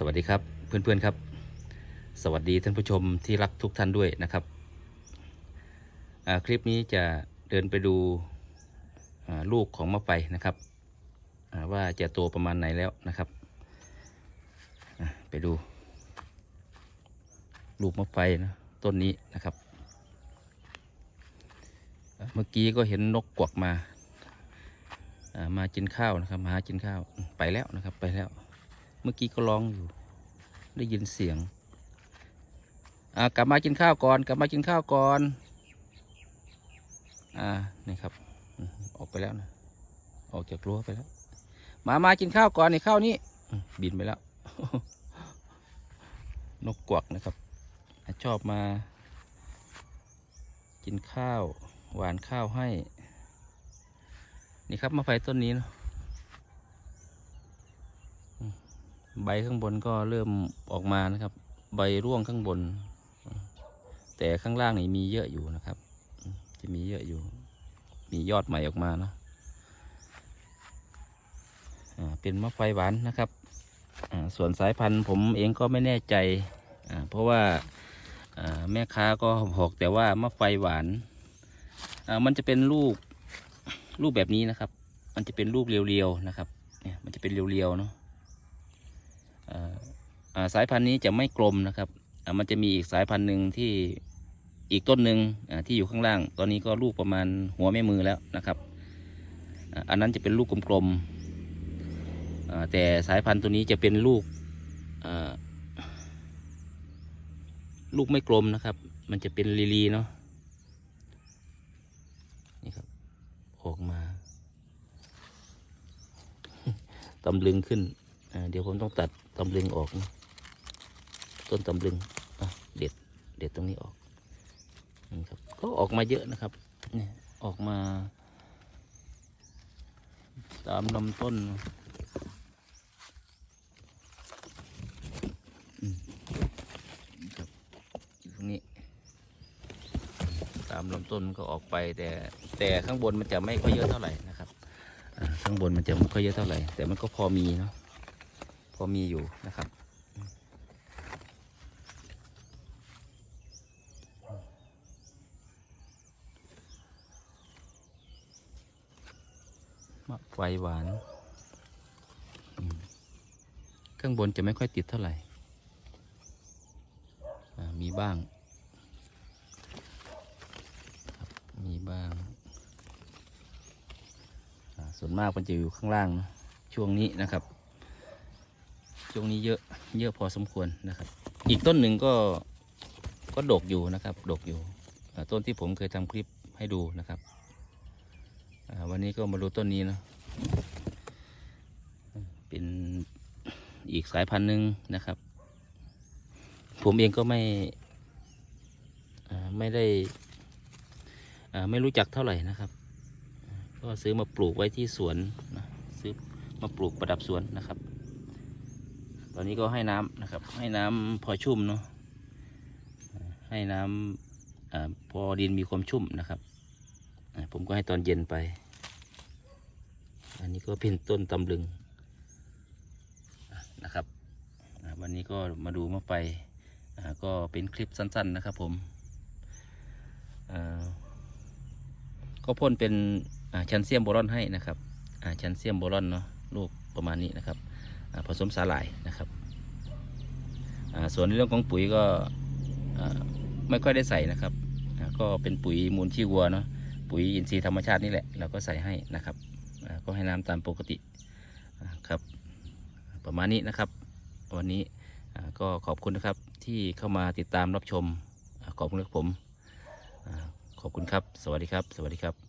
สวัสดีครับเพื่อนๆครับ สวัสดีท่านผู้ชมที่รักทุกท่านด้วยนะครับ คลิปนี้จะเดินไปดูลูกของมะไฟนะครับ ว่าจะโตประมาณไหนแล้วนะครับไปดู ลูกมะไฟนะต้นนี้นะครับ เมื่อกี้ก็เห็นนกกวักมามากินข้าวนะครับมาหากินข้าวไปแล้วนะครับไปแล้ว มื่อกี้ก็ร้องอยู่ ได้ยินเสียงอ่ากลับมากินข้าวก่อน กลับมากินข้าวก่อน อ่า นี่ครับ ออกไปแล้วนะ ออกจากรั้วไปแล้ว มา มากินข้าวก่อนนี่ข้าวนี้ บินไปแล้ว นกกวักนะครับ ชอบมา กินข้าว หวานข้าวให้ นี่ครับมะไฟต้นนี้เนาะ ใบข้างบนก็เริ่มออกมานะครับ ใบร่วงข้างบน แต่ข้างล่างนี่มีเยอะอยู่นะครับ จะมีเยอะอยู่ มียอดใหม่ออกมาเนาะอ่าเป็นมะไฟหวานนะครับอ่าส่วนสายพันธุ์ผมเองก็ไม่แน่ใจอ่าเพราะว่าอ่าแม่ค้าก็บอกแต่ว่ามะไฟหวานอ่ามันจะเป็นลูกลูกแบบนี้นะครับ มันจะเป็นลูกเรียวๆนะครับ เนี่ยมันจะเป็นเรียวๆเนาะ สายพันธุ์นี้จะไม่กลมนะครับมันจะมีอีกสายพันธุ์หนึ่งที่อีกต้นหนึ่งที่อยู่ข้างล่าง ตอนนี้ก็ลูกประมาณหัวแม่มือแล้วนะครับอันนั้นจะเป็นลูกกลมๆแต่สายพันธุ์ตัวนี้จะเป็นลูกลูกไม่กลมนะครับ มันจะเป็นลีๆเนาะนี่ครับออกมาตำลึงขึ้น เดี๋ยวผมต้องตัดตำลึงออกนะ ต้นตำลึงเด็ดเด็ดตรงนี้ออกนี่ครับก็ออกมาเยอะนะครับเนี่ยออกมาตามลำต้นอืมครับอยู่ตรงนี้ ตามลำต้นก็ออกไปแต่แต่ข้างบนมันจะไม่ค่อยเยอะเท่าไหร่นะครับข้างบนมันจะไม่ค่อยเยอะเท่าไหร่ แต่มันก็พอมีเนาะพอมีอยู่นะครับ มะไฟหวาน ข้างบนจะไม่ค่อยติดเท่าไหร่ มีบ้าง มีบ้าง ส่วนมากมันจะอยู่ข้างล่างนะช่วงนี้นะครับ ช่วงนี้เยอะ เยอะพอสมควรนะครับ อีกต้นหนึ่งก็ ก็ดกอยู่นะครับ ดกอยู่ ต้นที่ผมเคยทำคลิปให้ดูนะครับ วันนี้ก็มาดูต้นนี้เนะ เป็นอีกสายพันธุ์หนึ่งนะครับ ผมเองก็ไม่ไม่ได้ไม่รู้จักเท่าไหร่นะครับ ก็ซื้อมาปลูกไว้ที่สวนนะซื้อมาปลูกประดับสวนนะครับ ตอนนี้ก็ให้น้ำนะครับ ให้น้ำพอชุ่มเนาะให้น้ำอพอดินมีความชุ่มนะครับ ผมก็ให้ตอนเย็นไป อันนี้ก็เป็นต้นตำลึงนะครับ วันนี้ก็มาดูมาไป ก็เป็นคลิปสั้น ๆนะครับผมก็พ่นเป็นอ่าแคลเซียมโบรอนให้นะครับอ่าแคลเซียมโบรอนเนาะลูกประมาณนี้นะครับผสมสาหร่ายนะครับส่วนในเรื่องของปุ๋ยก็ไม่ค่อยได้ใส่นะครับ ก็เป็นปุ๋ยมูลขี้วัวเนาะ ปุ๋ยอินทรีย์ธรรมชาตินี่แหละเราก็ใส่ให้นะครับก็ให้น้ำตามปกติครับ ประมาณนี้นะครับ วันนี้ก็ขอบคุณนะครับที่เข้ามาติดตามรับชมขอบคุณครับผมขอบคุณครับ สวัสดีครับ สวัสดีครับ